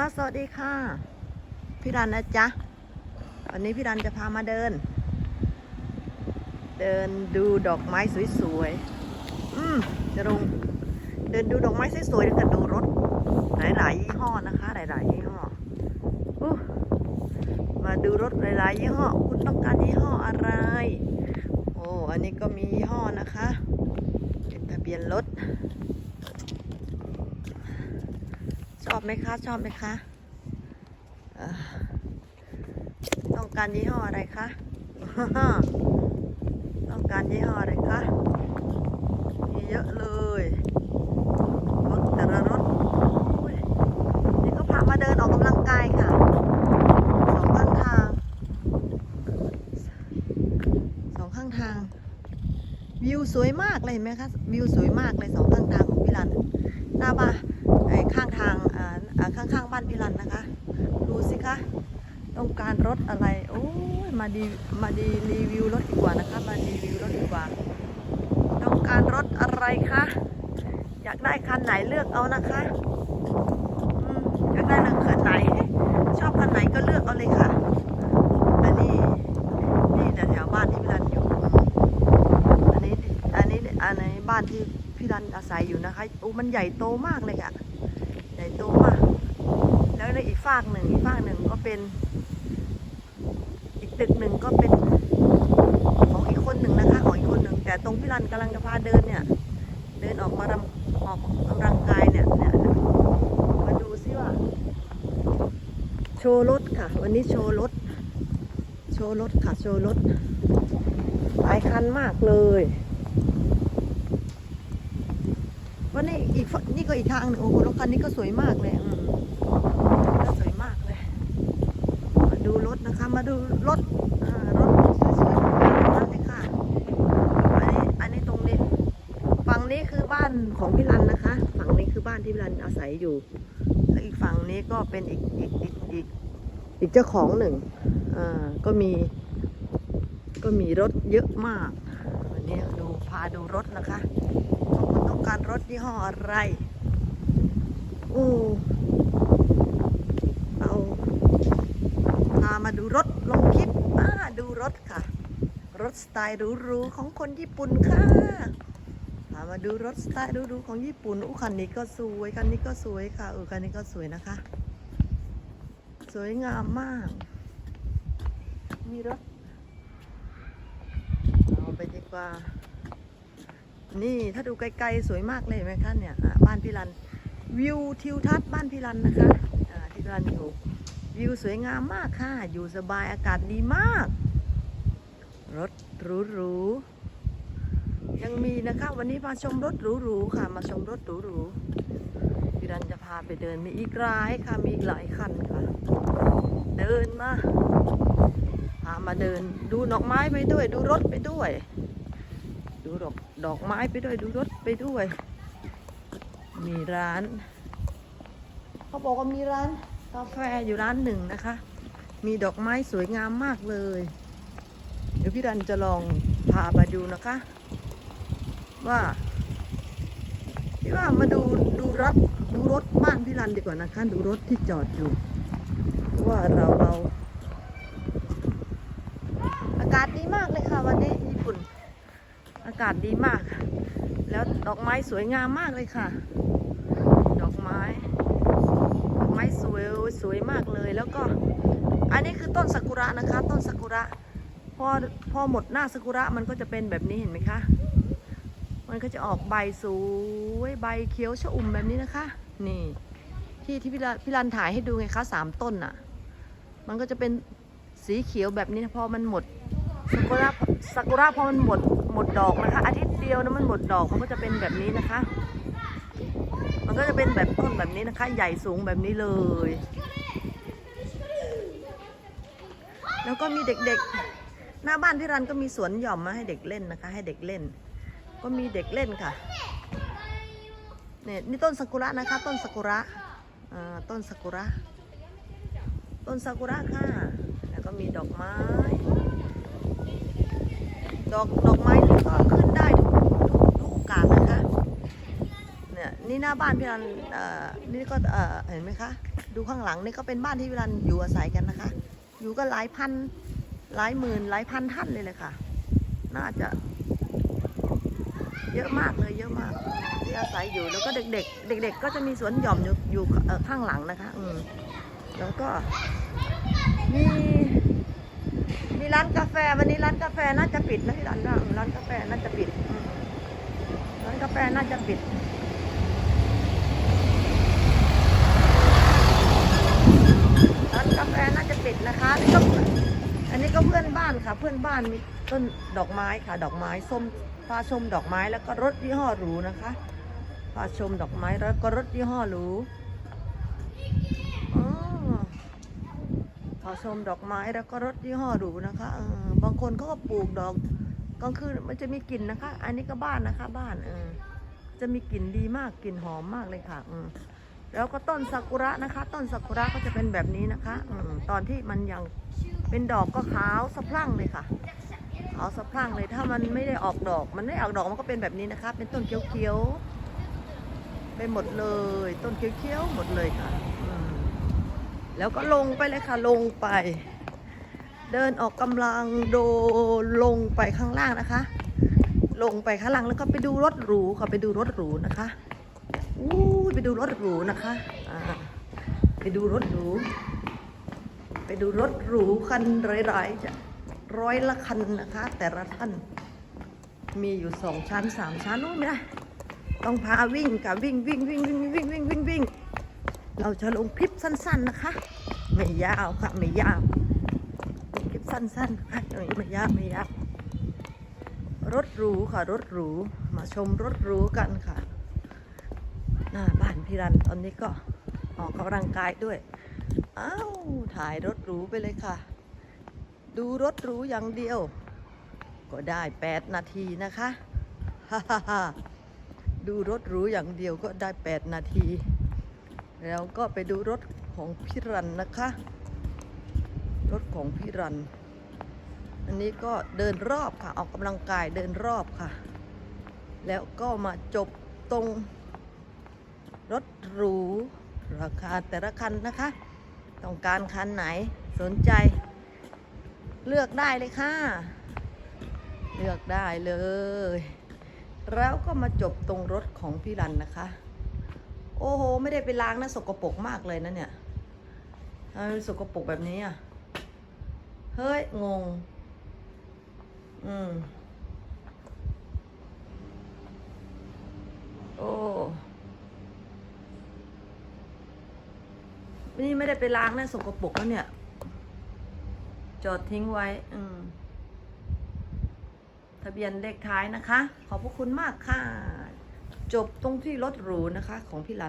อ่าสวัสดีค่ะ พี่รันนะจ๊ะ วันนี้พี่รันจะพามาเดิน เดินดูดอกไม้สวยๆ อืมจะลงเดินดูดอกไม้สวยๆแล้วก็ดูรถ หลายๆยี่ห้อนะคะ หลายๆยี่ห้ออู้มาดูรถหลายๆยี่ห้อ คุณต้องการยี่ห้ออะไร โอ้ อันนี้ก็มียี่ห้อนะคะ เป็นทะเบียนรถ ชอบไหมคะ ชอบไหมคะต้องการยี่ห้ออะไรคะต้องการยี่ห้ออะไรคะมีเยอะเลยรถแต่ละรถนี่ก็พามาเดินออกกำลังกายค่ะสองข้างทางสองข้างทาง วิวสวยมากเลยเห็นไหมคะวิวสวยมากเลยสองข้างทางของพี่รันหน้าบ้านไอ้ข้างทางอ่าอ่านพี่รันนะคะ ดูสิคะ ต้องการรถอะไร โอ้ยมาดีมาดีรีวิวรถดีกว่านะคะ มารีวิวรถดีกว่า ต้องการรถอะไรคะ อยากได้คันไหนเลือกเอานะคะอยากได้รถคันไหน ชอบคันไหนก็เลือกเอาเลยค่ะอันนี้นี่นะแถวบ้านที่พี่รันอยู่ อันนี้อันนี้อันในบ้านที่พี่รันอาศัยอยู่นะคะโอ้มันใหญ่โตมากเลยค่ะ ใหญ่โตมาก แล้วในอีกฝากหนึ่งอีกฝากหนึ่งก็เป็น อีกตึกหนึ่งก็เป็นของอีกคนหนึ่งนะคะของอีกคนหนึ่งแต่ตรงพี่รันกำลังจะพาเดินเนี่ย เดินออกมารำออกกำลังกายเนี่ยเนี่ยมาดูซิว่า โชว์รถค่ะ วันนี้โชว์รถโชว์รถค่ะโชว์รถหลายคันมากเลยวันนี้อีกนี่ก็อีกทางหนึ่งโอ้โหรถคันนี้ก็สวยมากเลยอืมก็สวยมากเลย มาดู รถนะคะ มาดูรถรถสวยๆนั่นเลยค่ะ อันนี้อันนี้ตรงนี้ ฝั่งนี้คือบ้านของพี่รันนะคะ ฝั่งนี้คือบ้านที่พี่รันอาศัยอยู่ แล้วอีกฝั่งนี้ก็เป็นอีกอีกอีกอีกอีกเจ้าของหนึ่งอ่าก็มี ก็มีรถเยอะมากวันนี้ดูพาดูรถนะคะคุณต้องการรถยี่ห้ออะไร โอ้เอาพา มาดูรถลงคลิปอ่าดูรถค่ะ รถสไตล์หรูๆของคนญี่ปุ่นค่ะพามาดูรถสไตล์หรูๆของญี่ปุ่นอู้คันนี้ก็สวยคันนี้ก็สวยค่ะเออคันนี้ก็สวยนะคะ สวยงามมาก มีรถเอาไปดีกว่า นี่ถ้าดูไกลๆสวยมากเลยไหมคะเนี่ยบ้านพี่รันวิวทิวทัศน์บ้านพี่รันนะคะอ่าที่พี่รันอยู่ วิวสวยงามมากค่ะ อยู่สบายอากาศดีมาก รถหรูๆ ยังมีนะคะ วันนี้มาชมรถหรูๆค่ะ มาชมรถหรูๆพี่รันจะพาไปเดินมีอีกหลายค่ะ มีอีกหลายคันค่ะ เดินมา พามาเดิน ดูดอกไม้ไปด้วย ดูรถไปด้วย ดูดอกดอกไม้ไปด้วย ดูรถไปด้วย มีร้าน เขาบอกว่ามีร้าน กาแฟอยู่ร้านหนึ่งนะคะ มีดอกไม้สวยงามมากเลย เดี๋ยวพี่รันจะลองพามาดูนะคะ ว่าพี่ว่ามาดูดูรถดูรถบ้านพี่รันดีกว่านะคะ ดูรถที่จอดอยู่ ว่าเราเราอากาศดีมากเลยค่ะวันนี้ญี่ปุ่น อากาศดีมาก แล้วดอกไม้สวยงามมากเลยค่ะ ดอกไม้ สวยสวยมากเลยแล้วก็ อันนี้คือต้นซากุระนะคะ ต้นซากุระพอพอหมดหน้าซากุระมันก็จะเป็นแบบนี้เห็นไหมคะ มันก็จะออกใบสวยใบเขียวชอุ่มแบบนี้นะคะ นี่ ที่ที่พี่รันพี่รันถ่ายให้ดูไงคะสามต้นน่ะ มันก็จะเป็นสีเขียวแบบนี้นะพอมันหมดซากุระซากุระพอมันหมดหมดดอกนะคะอาทิตย์เดียวนะมันหมดดอกมันก็จะเป็นแบบนี้นะคะ มันก็จะเป็นแบบต้นแบบนี้นะคะ ใหญ่สูงแบบนี้เลย แล้วก็มีเด็กๆ หน้าบ้านพี่รันก็มีสวนหย่อมมาให้เด็กเล่นนะคะ ให้เด็กเล่น ก็มีเด็กเล่นค่ะเนี่ยนี่ต้นซากุระนะคะ ต้นซากุระอ่าต้นซากุระ ต้นซากุระค่ะ แล้วก็มีดอกไม้ ดอกดอกไม้นี่ก็ขึ้นได้ทุกทุกทุกโอกาส นี่หน้าบ้านพี่รันเอ่อนี่ก็เอ่อเห็นไหมคะ ดูข้างหลังนี่ก็เป็นบ้านที่พี่รันอยู่อาศัยกันนะคะ อยู่ก็หลายพันหลายหมื่นหลายพันท่านเลยเลยค่ะ น่าจะ เยอะมากเลยเยอะมาก ที่อาศัยอยู่แล้วก็เด็กๆ เด็ก ๆ ก็จะมีสวนหย่อมอยู่อยู่เอ่อข้างหลังนะคะ อืมแล้วก็มีมีร้านกาแฟวันนี้ร้านกาแฟน่าจะปิดนะพี่ร้านว่าร้านกาแฟน่าจะปิดร้านกาแฟน่าจะปิด ร้านกาแฟน่าจะปิดนะคะนี่ก็อันนี้ก็เพื่อนบ้านค่ะ เพื่อนบ้านมีต้นดอกไม้ค่ะ ดอกไม้ส้มพาชมดอกไม้แล้วก็รถยี่ห้อหรูนะคะพาชมดอกไม้แล้วก็รถยี่ห้อหรูอ๋อพาชมดอกไม้แล้วก็รถยี่ห้อหรูนะคะบางคนเขาก็ปลูกดอกกลางคืนมันจะมีกลิ่นนะคะ อันนี้ก็บ้านนะคะ บ้านเออจะมีกลิ่นดีมากกลิ่นหอมมากเลยค่ะอื แล้วก็ต้นซากุระนะคะ ต้นซากุระก็จะเป็นแบบนี้นะคะอตอนที่มันยังเป็นดอกก็ขาวสะพรั่งเลยค่ะขาวสะพรั่งเลยถ้ามันไม่ได้ออกดอก มันไม่ออกดอกมันก็เป็นแบบนี้นะคะ เป็นต้นเขียวๆไปหมดเลย ต้นเขียวๆหมดเลยค่ะแล้วก็ลงไปเลยค่ะลงไป เดินออกกำลังโดลงไปข้างล่างนะคะ ลงไปข้างล่างแล้วก็ไปดูรถหรูค่ะไปดูรถหรูนะคะ อู้ไปดูรถหรูนะคะไปดูรถหรู ไปดูรถหรูคันร้อยๆจะร้อยละคันนะคะ แต่ละท่านมีอยู่สองชั้นสามชั้นนู้นไม่ได้ต้องพาวิ่งกับวิ่งวิ่งวิ่งวิ่งวิ่งวิ่งวิ่งวิ่งเราจะลงคลิปสั้น ๆนะคะ ไม่ยาวค่ะไม่ยาวคลิปสั้นๆค่ะไม่ยาวไม่ยาวรถหรูค่ะรถหรูมาชมรถหรูกันค่ะ น้าบ้านพี่รันตอนนี้ก็ออกกำลังกายด้วย อ้าวถ่ายรถหรูไปเลยค่ะ ดูรถหรูอย่างเดียว ก็ได้ 8 นาทีนะคะฮ่าฮ่าฮ่าดูรถหรูอย่างเดียวก็ได้ 8 นาที แล้วก็ไปดูรถของพี่รันนะคะ รถของพี่รัน อันนี้ก็เดินรอบค่ะ ออกกำลังกายเดินรอบค่ะ แล้วก็มาจบตรง รถหรู ราคาแต่ละคันนะคะ ต้องการคันไหนสนใจ เลือกได้เลยค่ะ เลือกได้เลย แล้วก็มาจบตรงรถของพี่รันนะคะ โอ้โห ไม่ได้ไปล้างนะ สกปรกมากเลยนะเนี่ยสกปรกแบบนี้อะ เฮ้ย งง อืม โอ้ นี่ไม่ได้ไปล้างนะสกปรกแล้วเนี่ย จอดทิ้งไว้ อืม ทะเบียนเลขท้ายนะคะ ขอบพระคุณมากค่ะ จบตรงที่รถหรูนะคะ ของพี่รัน